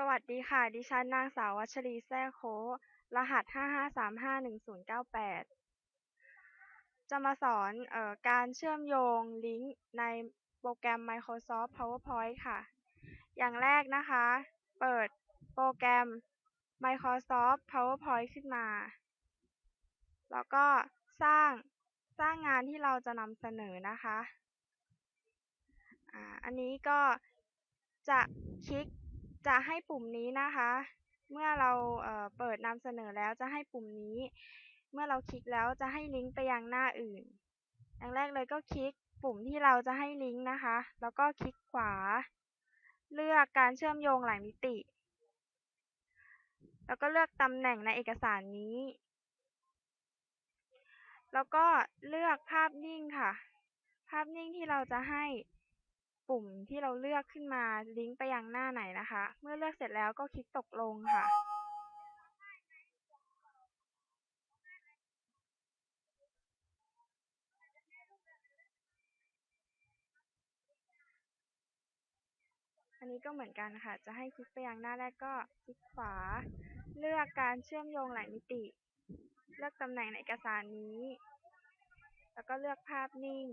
สวัสดีค่ะ ดิฉันนางสาววัชรีแซ่โค รหัส 55351098 จะมาสอนเออการเชื่อมโยงลิงก์ในโปรแกรม Microsoft PowerPoint ค่ะ อย่างแรกนะคะ เปิดโปรแกรม Microsoft PowerPoint ขึ้นมา แล้วก็สร้างสร้างงานที่เราจะนำเสนอนะคะอ่าอันนี้ก็จะคลิก จะให้ปุ่มนี้นะคะ เมื่อเราเเปิดนำเสนอแล้วจะให้ปุ่มนี้ เมื่อเราคลิกแล้วจะให้ลิงก์ไปยังหน้าอื่น อย่างแรกเลยก็คลิกปุ่มที่เราจะให้ลิงก์นะคะ แล้วก็คลิกขวา เลือกการเชื่อมโยงหลายมิติ แล้วก็เลือกตำแหน่งในเอกสารนี้ แล้วก็เลือกภาพนิ่งค่ะ ภาพนิ่งที่เราจะให้ ปุ่มที่เราเลือกขึ้นมาลิงก์ไปยังหน้าไหนนะคะ เมื่อเลือกเสร็จแล้วก็คลิกตกลงค่ะ อันนี้ก็เหมือนกันค่ะ จะให้คลิกไปยังหน้าแรกก็คลิกขวา เลือกการเชื่อมโยงหลายมิติ เลือกตำแหน่งในเอกสารนี้ แล้วก็เลือกภาพนิ่ง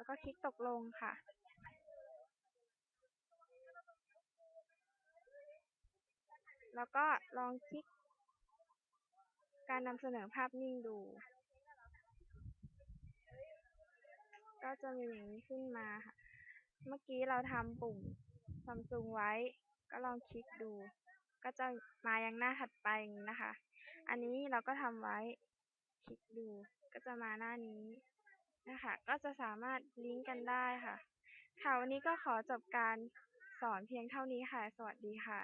แล้วก็คลิกตกลงค่ะ แล้วก็ลองคลิก การนำเสนอภาพนิ่งดู ก็จะมีอย่างนี้ขึ้นมาค่ะ เมื่อกี้เราทำปุ่มซัมซุงไว้ ก็ลองคลิกดู ก็จะมายังหน้าถัดไปอย่างนี้นะคะ อันนี้เราก็ทำไว้ คลิกดู ก็จะมาหน้านี้ นะคะ ก็จะสามารถลิงก์กันได้ค่ะ ค่ะ วันนี้ก็ขอจบการสอนเพียงเท่านี้ค่ะ สวัสดีค่ะ